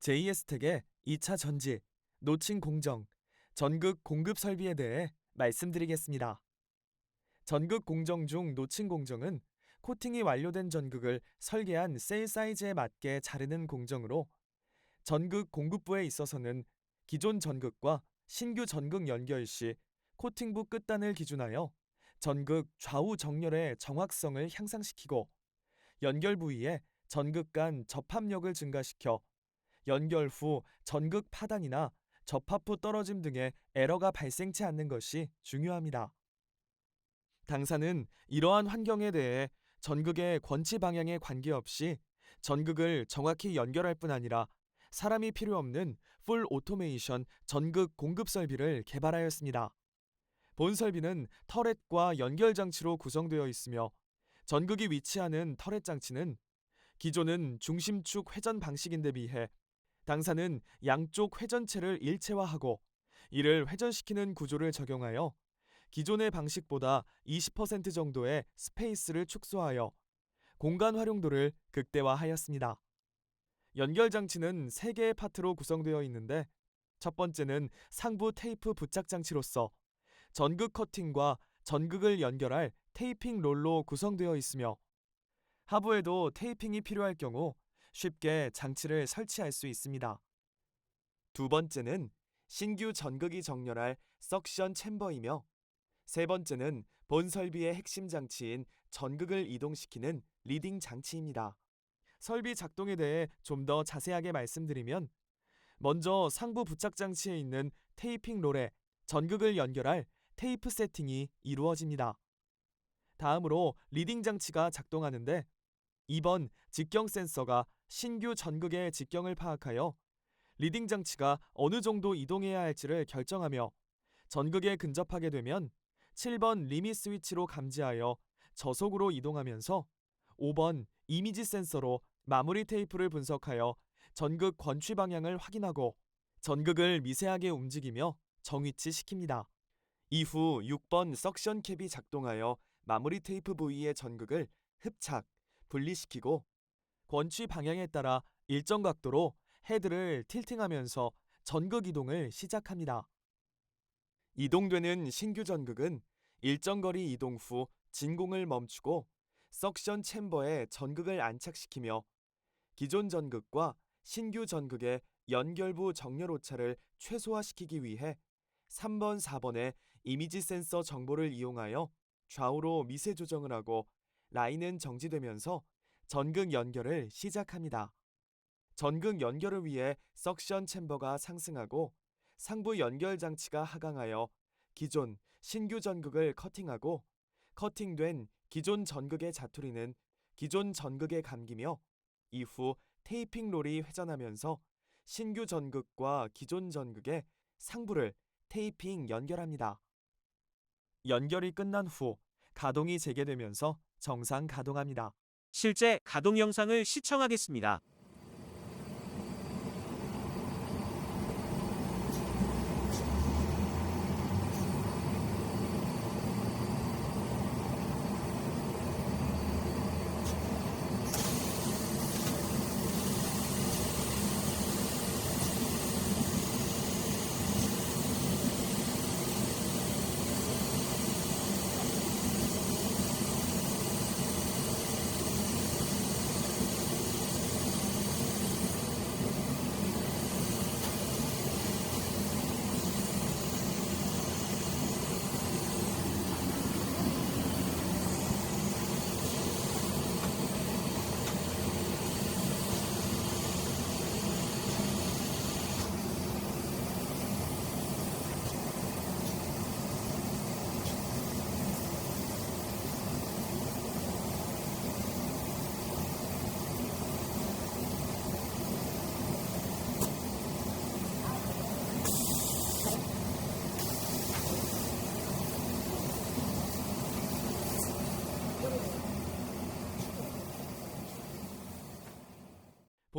JS텍의 2차 전지, 노칭 공정, 전극 공급 설비에 대해 말씀드리겠습니다. 전극 공정 중 노칭 공정은 코팅이 완료된 전극을 설계한 셀 사이즈에 맞게 자르는 공정으로 전극 공급부에 있어서는 기존 전극과 신규 전극 연결 시 코팅부 끝단을 기준하여 전극 좌우 정렬의 정확성을 향상시키고 연결 부위에 전극 간 접합력을 증가시켜 연결 후 전극 파단이나 접합 후 떨어짐 등의 에러가 발생치 않는 것이 중요합니다. 당사는 이러한 환경에 대해 전극의 권치 방향에 관계없이 전극을 정확히 연결할 뿐 아니라 사람이 필요 없는 풀 오토메이션 전극 공급 설비를 개발하였습니다. 본 설비는 터렛과 연결 장치로 구성되어 있으며 전극이 위치하는 터렛 장치는 기존은 중심축 회전 방식인데 비해 당사는 양쪽 회전체를 일체화하고 이를 회전시키는 구조를 적용하여 기존의 방식보다 20% 정도의 스페이스를 축소하여 공간 활용도를 극대화하였습니다. 연결 장치는 3개의 파트로 구성되어 있는데 첫 번째는 상부 테이프 부착 장치로서 전극 커팅과 전극을 연결할 테이핑 롤로 구성되어 있으며 하부에도 테이핑이 필요할 경우 쉽게 장치를 설치할 수 있습니다. 두 번째는 신규 전극이 정렬할 석션 챔버이며 세 번째는 본 설비의 핵심 장치인 전극을 이동시키는 리딩 장치입니다. 설비 작동에 대해 좀 더 자세하게 말씀드리면 먼저 상부 부착 장치에 있는 테이핑 롤에 전극을 연결할 테이프 세팅이 이루어집니다. 다음으로 리딩 장치가 작동하는데 2번 직경 센서가 신규 전극의 직경을 파악하여 리딩 장치가 어느 정도 이동해야 할지를 결정하며 전극에 근접하게 되면 7번 리밋 스위치로 감지하여 저속으로 이동하면서 5번 이미지 센서로 마무리 테이프를 분석하여 전극 권취 방향을 확인하고 전극을 미세하게 움직이며 정위치 시킵니다. 이후 6번 석션 캡이 작동하여 마무리 테이프 부위의 전극을 흡착, 분리시키고 권취 방향에 따라 일정 각도로 헤드를 틸팅하면서 전극 이동을 시작합니다. 이동되는 신규 전극은 일정 거리 이동 후 진공을 멈추고 석션 챔버에 전극을 안착시키며 기존 전극과 신규 전극의 연결부 정렬 오차를 최소화시키기 위해 3번, 4번의 이미지 센서 정보를 이용하여 좌우로 미세 조정을 하고 라인은 정지되면서 전극 연결을 시작합니다. 전극 연결을 위해 석션 챔버가 상승하고 상부 연결 장치가 하강하여 기존 신규 전극을 커팅하고 커팅된 기존 전극의 자투리는 기존 전극에 감기며 이후 테이핑 롤이 회전하면서 신규 전극과 기존 전극의 상부를 테이핑 연결합니다. 연결이 끝난 후 가동이 재개되면서 정상 가동합니다. 실제 가동 영상을 시청하겠습니다.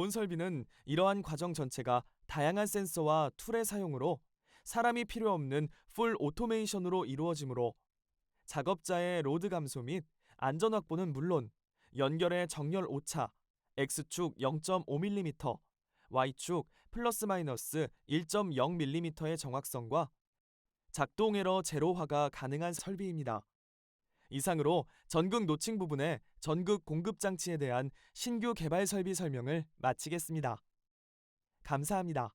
본 설비는 이러한 과정 전체가 다양한 센서와 툴의 사용으로 사람이 필요 없는 풀 오토메이션으로 이루어지므로 작업자의 로드 감소 및 안전 확보는 물론 연결의 정렬 오차, X축 0.5mm, Y축 플러스 마이너스 1.0mm의 정확성과 작동 에러 제로화가 가능한 설비입니다. 이상으로 전극 노칭 부분의 전극 공급 장치에 대한 신규 개발 설비 설명을 마치겠습니다. 감사합니다.